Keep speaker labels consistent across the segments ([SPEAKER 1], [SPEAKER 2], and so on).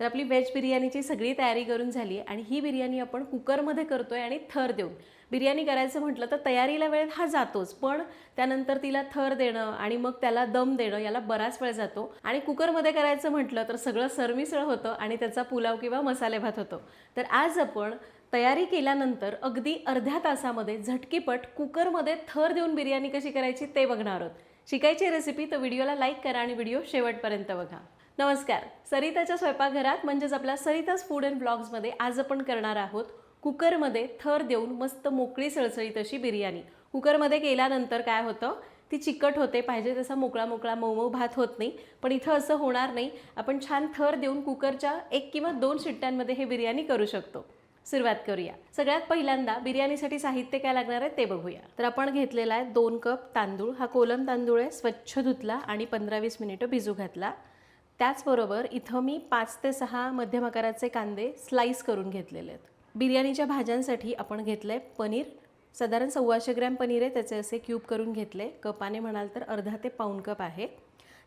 [SPEAKER 1] तर आपली व्हेज बिर्याणीची सगळी तयारी करून झाली आणि ही बिर्याणी आपण कुकरमध्ये करतोय आणि थर देऊन. बिर्याणी करायचं म्हटलं तर तयारीला वेळ हा जातोच पण त्यानंतर तिला थर देणं आणि मग त्याला दम देणं याला बराच वेळ जातो. आणि कुकरमध्ये करायचं म्हटलं तर सगळं सरमिसळ होतं आणि त्याचा पुलाव किंवा मसाले भात होतो. तर आज आपण तयारी केल्यानंतर अगदी अर्ध्या तासामध्ये झटकीपट कुकरमध्ये थर देऊन बिर्याणी कशी करायची ते बघणार आहोत. शिकायची रेसिपी तर व्हिडिओला लाईक करा आणि व्हिडिओ शेवटपर्यंत बघा. नमस्कार. सरिताच्या स्वयंपाकघरात म्हणजेच आपल्या सरिताज फूड अँड ब्लॉग्समध्ये आज आपण करणार आहोत कुकरमध्ये थर देऊन मस्त मोकळी सळसळीत अशी बिर्याणी. कुकरमध्ये केल्यानंतर काय होतं? ती चिकट होते पाहिजे तसा मोकळा मोकळा मऊ भात होत नाही. पण इथं असं होणार नाही. आपण छान थर देऊन कुकरच्या एक किंवा दोन शिट्ट्यांमध्ये हे बिर्याणी करू शकतो. सुरुवात करूया. सगळ्यात पहिल्यांदा बिर्याणीसाठी साहित्य काय लागणार आहे ते बघूया. तर आपण घेतलेला आहे दोन कप तांदूळ. हा कोलम तांदूळ आहे स्वच्छ धुतला आणि पंधरा वीस मिनिटं भिजू घातला. त्याचबरोबर इथं मी पाच ते सहा मध्यम आकाराचे कांदे स्लाईस करून घेतलेले आहेत. बिर्याणीच्या भाज्यांसाठी आपण घेतलं आहे पनीर. साधारण सव्वाशे ग्रॅम पनीर आहे त्याचे असे क्यूब करून घेतले. कपाने म्हणाल तर अर्धा ते पाऊण कप आहे.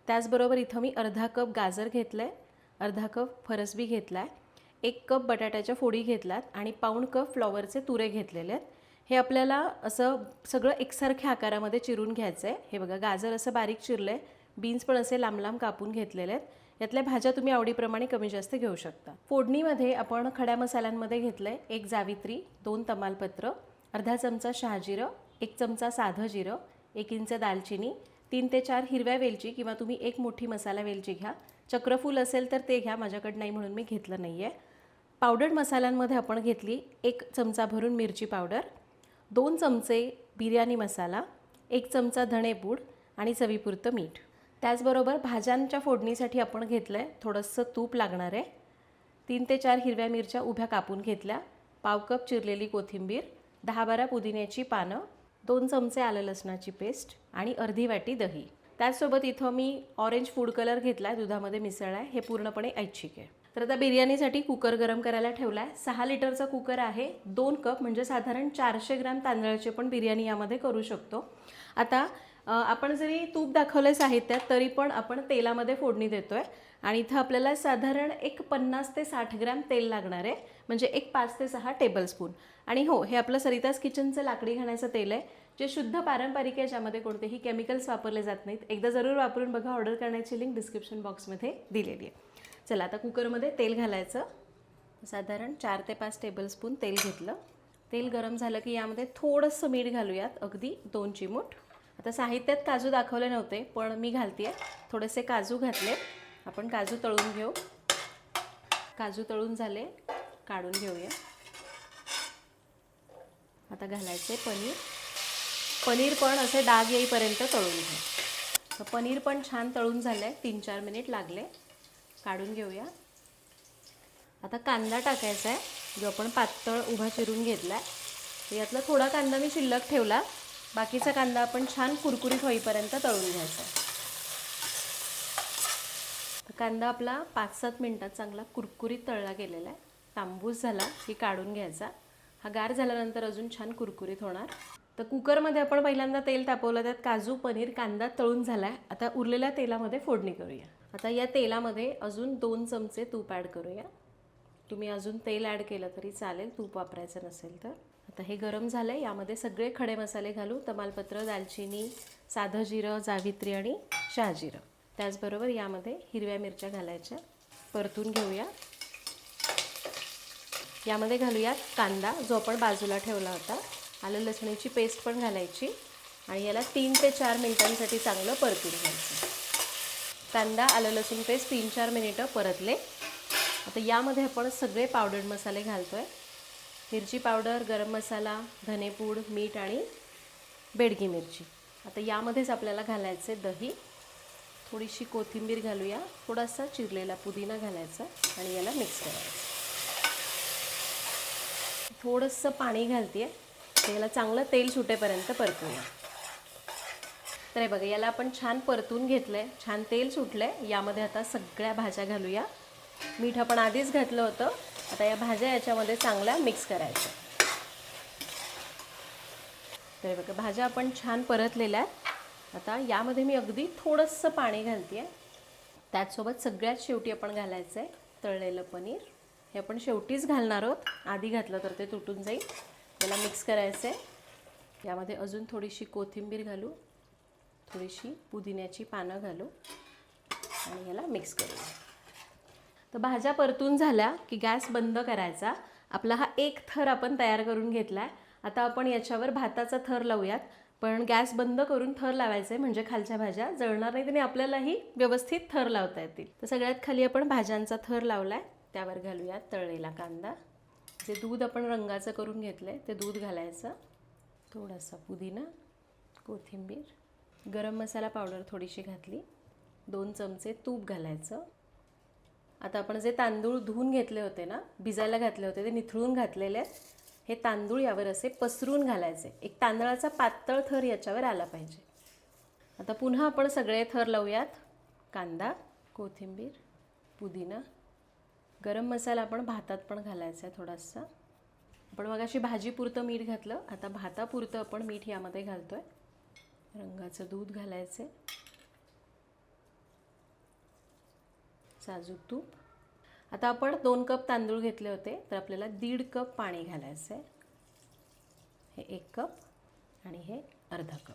[SPEAKER 1] त्याचबरोबर इथं मी अर्धा कप गाजर घेतलं आहे अर्धा कप फरसबी घेतला आहे एक कप बटाट्याच्या फोडी घेतल्यात आणि पाऊण कप फ्लॉवरचे तुरे घेतलेले आहेत. हे आपल्याला असं सगळं एकसारख्या आकारामध्ये चिरून घ्यायचं आहे हे बघा गाजर असं बारीक चिरलं आहे बीन्स पण असे लांब लांब कापून घेतलेले आहेत. यातल्या भाज्या तुम्ही आवडीप्रमाणे कमी जास्त घेऊ शकता. फोडणीमध्ये आपण खड्या मसाल्यांमध्ये घेतलं आहे एक जावित्री दोन तमालपत्र अर्धा चमचा शहाजिरं एक चमचा साधं जिरं एक इंच दालचिनी तीन ते चार हिरव्या वेलची किंवा तुम्ही एक मोठी मसाला वेलची घ्या. चक्रफूल असेल तर ते घ्या माझ्याकडे नाही म्हणून मी घेतलं नाही आहे पावडर्ड मसाल्यांमध्ये आपण घेतली एक चमचा भरून मिरची पावडर दोन चमचे बिर्याणी मसाला एक चमचा धणेपूड आणि चवीपुरतं मीठ. त्याचबरोबर भाज्यांच्या फोडणीसाठी आपण घेतलं आहे थोडंसं तूप लागणार आहे. तीन ते चार हिरव्या मिरच्या उभ्या कापून घेतल्या. पाव कप चिरलेली कोथिंबीर दहा बारा पुदिन्याची पानं दोन चमचे आलं लसणाची पेस्ट आणि अर्धी वाटी दही. त्याचसोबत इथं मी ऑरेंज फूड कलर घेतला आहे दुधामध्ये मिसळला आहे हे पूर्णपणे ऐच्छिक आहे. तर आता बिर्याणीसाठी कुकर गरम करायला ठेवला आहे सहा लिटरचा कुकर आहे. दोन कप म्हणजे साधारण चारशे ग्रॅम तांदळाचे पण बिर्याणी यामध्ये करू शकतो. आता आपण जरी तूप दाखवलं आहे साहित्यात तरी पण आपण तेलामध्ये फोडणी देतो आहे आणि इथं आपल्याला साधारण एक पन्नास ते साठ ग्रॅम तेल लागणार आहे. म्हणजे एक पाच ते सहा टेबलस्पून आणि हो हे आपलं सरिताज किचनचं लाकडी घाण्याचं तेल आहे जे शुद्ध पारंपरिक आहे ज्यामध्ये कोणतेही केमिकल्स वापरले जात नाहीत. एकदा जरूर वापरून बघा ऑर्डर करण्याची लिंक डिस्क्रिप्शन बॉक्समध्ये दिलेली आहे. चला आता कुकरमध्ये तेल घालायचं. साधारण चार ते पाच टेबलस्पून तेल घेतलं. तेल गरम झालं की यामध्ये थोडंसं मीठ घालूयात अगदी दोन चिमूट. आता साहित्यात काजू दाखवले नव्हते पण मी घालते थोडेसे काजू घातले. आपण काजू तळून घेऊ. काजू तळून झाले. काढून घेऊया. आता घालायचे पनीर. पनीर पण असे डाग येईपर्यंत तळून घ्या. तर पनीर पण छान तळून झालं आहे तीन चार मिनिट लागले. काढून घेऊया. आता कांदा टाकायचा आहे. जो आपण पातळ उभा चिरून घेतला आहे यातला थोडा कांदा मी शिल्लक ठेवला. बाकीचा कांदा आपण छान कुरकुरीत होईपर्यंत तळून घ्यायचा. कांदा आपला पाच सात मिनटात चांगला कुरकुरीत तळला गेलेला आहे. तांबूस झाला की काढून घ्यायचा. हा गार झाल्यानंतर अजून छान कुरकुरीत होणार. तर कुकरमध्ये आपण पहिल्यांदा तेल तापवलं त्यात काजू पनीर कांदा तळून झाला आहे आता उरलेल्या तेलामध्ये फोडणी करूया. आता या तेलामध्ये अजून दोन चमचे तूप ॲड करूया. तुम्ही अजून तेल ॲड केलं तरी चालेल तूप वापरायचं नसेल तर. आता हे गरम झालं आहे यामध्ये सगळे खडे मसाले घालू तमालपत्र दालचिनी साधं जिरं जावित्री आणि शहाजिरं त्याचबरोबर यामध्ये हिरव्या मिरच्या घालायच्या. परतून घेऊया. यामध्ये घालूयात कांदा जो आपण बाजूला ठेवला होता. आलं लसणीची पेस्ट पण घालायची आणि याला तीन ते चार मिनिटांसाठी चांगलं परतून घ्यायचं. कांदा आलं लसूण पेस्ट तीन चार मिनिटं परतले. आता यामध्ये आपण सगळे पावडर्ड मसाले घालतो आहे मिरची पावडर गरम मसाला धनेपूड मीठ आणि बेडगी मिरची. आता यामध्येच आपल्याला घालायचे दही. थोडीशी कोथिंबीर घालूया. थोडासा चिरलेला पुदिना घालायचा आणि याला मिक्स करायचं. थोडंसं पाणी घालते याला चांगलं तेल सुटेपर्यंत परतूया. तर हे बघा याला आपण छान परतून घेतलं आहे छान तेल सुटलं आहे यामध्ये आता सगळ्या भाज्या घालूया. मीठ आपण आधीच घातलं होतं. आता या भाज्या याच्यामध्ये चांगल्या मिक्स करायच्या. तर हे बघा भाज्या आपण छान परतलेल्या आहेत. आता यामध्ये मी अगदी थोडंसं पाणी घालते त्याचसोबत सगळ्यात शेवटी आपण घालायचं आहे तळलेलं पनीर. हे आपण शेवटीच घालणार आहोत. आधी घातलं तर ते तुटून जाईल. त्याला मिक्स करायचं आहे यामध्ये अजून थोडीशी कोथिंबीर घालू. थोडीशी पुदिन्याची पानं घालू. आणि याला मिक्स करू. तर भाज्या परतून झाल्या की गॅस बंद करायचा. आपला हा एक थर आपण तयार करून घेतला आहे आता आपण याच्यावर भाताचा थर लावूयात. पण गॅस बंद करून थर लावायचा आहे म्हणजे खालच्या भाज्या. जळणार नाहीत आणि आपल्यालाही व्यवस्थित थर लावता येतील. तर सगळ्यात खाली आपण भाज्यांचा थर लावला आहे त्यावर घालूयात तळलेला कांदा. जे दूध आपण रंगाचं करून घेतलं आहे ते दूध घालायचं. थोडासा पुदिना कोथिंबीर गरम मसाला पावडर थोडीशी घातली. दोन चमचे तूप घालायचं. आता आपण जे तांदूळ धुवून घेतले होते ना भिजायला घातले होते ते निथळून घातलेले आहेत हे तांदूळ यावर असे पसरून घालायचे. एक तांदळाचा पातळ थर याच्यावर आला पाहिजे. आता पुन्हा आपण सगळे थर लावूयात. कांदा कोथिंबीर पुदिना गरम मसाला आपण भातात पण घालायचा आहे थोडासा. आपण मग अशी भाजीपुरतं मीठ घातलं आता भातापुरतं आपण मीठ यामध्ये घालतो आहे रंगाचं दूध घालायचं साजूक तूप. आता आपण दोन कप तांदूळ घेतले होते तर आपल्याला दीड कप पाणी घालायचं आहे. हे एक कप आणि हे अर्धा कप.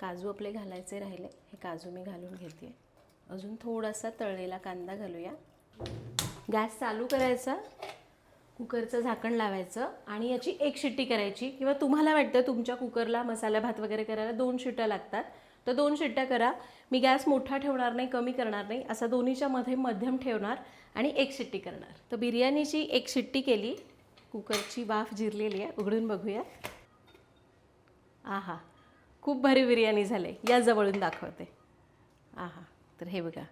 [SPEAKER 1] काजू आपले घालायचे राहिले हे काजू मी घालून घेते. अजून थोडासा तळलेला कांदा घालूया. गॅस चालू करायचा कुकरचं झाकण लावायचं आणि याची एक शिट्टी करायची. किंवा तुम्हाला वाटतं तुमच्या कुकरला मसाला भात वगैरे करायला दोन शिट्ट्या लागतात तर दोन शिट्ट्या करा. मी गॅस मोठा ठेवणार नाही कमी करणार नाही असा दोन्हीच्या मध्ये मध्यम ठेवणार आणि एक शिट्टी करणार. तर बिर्याणीची एक शिट्टी केली. कुकरची वाफ जिरलेली आहे. उघडून बघूया. आहा खूप भारी बिर्याणी झाले. या जवळून दाखवते. आहा तर हे बघा.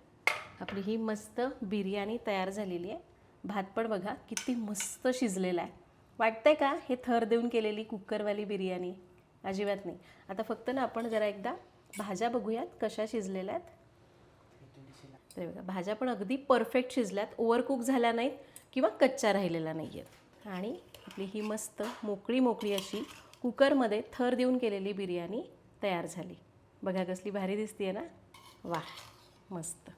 [SPEAKER 1] आपली ही मस्त बिर्याणी तयार झालेली आहे. भात पण बघा किती मस्त शिजलेला आहे. वाटतंय का हे थर देऊन केलेली कुकरवाली बिर्याणी? अजिबात नाही. आता फक्त ना आपण जरा एकदा भाज्या बघूयात कशा शिजलेल्या आहेत. तर बघा भाज्या पण अगदी परफेक्ट शिजल्यात ओव्हरकुक झाल्या नाहीत किंवा कच्च्या राहिलेल्या नाही आहेत आणि आपली ही मस्त मोकळी मोकळी अशी कुकरमध्ये थर देऊन केलेली बिर्याणी तयार झाली. बघा कसली भारी दिसते ना? वा मस्त.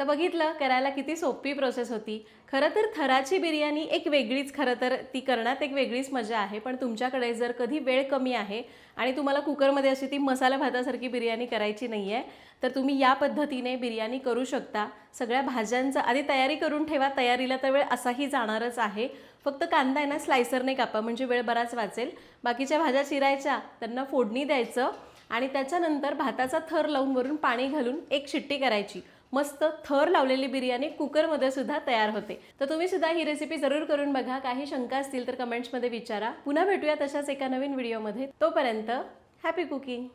[SPEAKER 1] तर बघितलं करायला किती सोपी प्रोसेस होती. खरं तर थराची बिर्याणी एक वेगळीच खरं तर ती करण्यात एक वेगळीच मजा आहे. पण तुमच्याकडे जर कधी वेळ कमी आहे आणि तुम्हाला कुकरमध्ये अशी ती मसाला भातासारखी बिर्याणी करायची नाही आहे तर तुम्ही या पद्धतीने बिर्याणी करू शकता. सगळ्या भाज्यांचं आधी तयारी करून ठेवा. तयारीला तर वेळ असाही जाणारच आहे. फक्त कांदा आहे ना स्लायसरने कापा. म्हणजे वेळ बराच वाचेल. बाकीच्या भाज्या चिरायच्या त्यांना फोडणी द्यायचं आणि त्याच्यानंतर भाताचा थर लावून वरून पाणी घालून एक शिट्टी करायची. मस्त थर लावलेली बिर्याणी कुकरमध्ये सुद्धा तयार होते. तर तुम्ही सुद्धा ही रेसिपी जरूर करून बघा. काही शंका असतील तर कमेंट्समध्ये विचारा. पुन्हा भेटूया तशाच एका नवीन व्हिडिओमध्ये तोपर्यंत हॅपी कुकिंग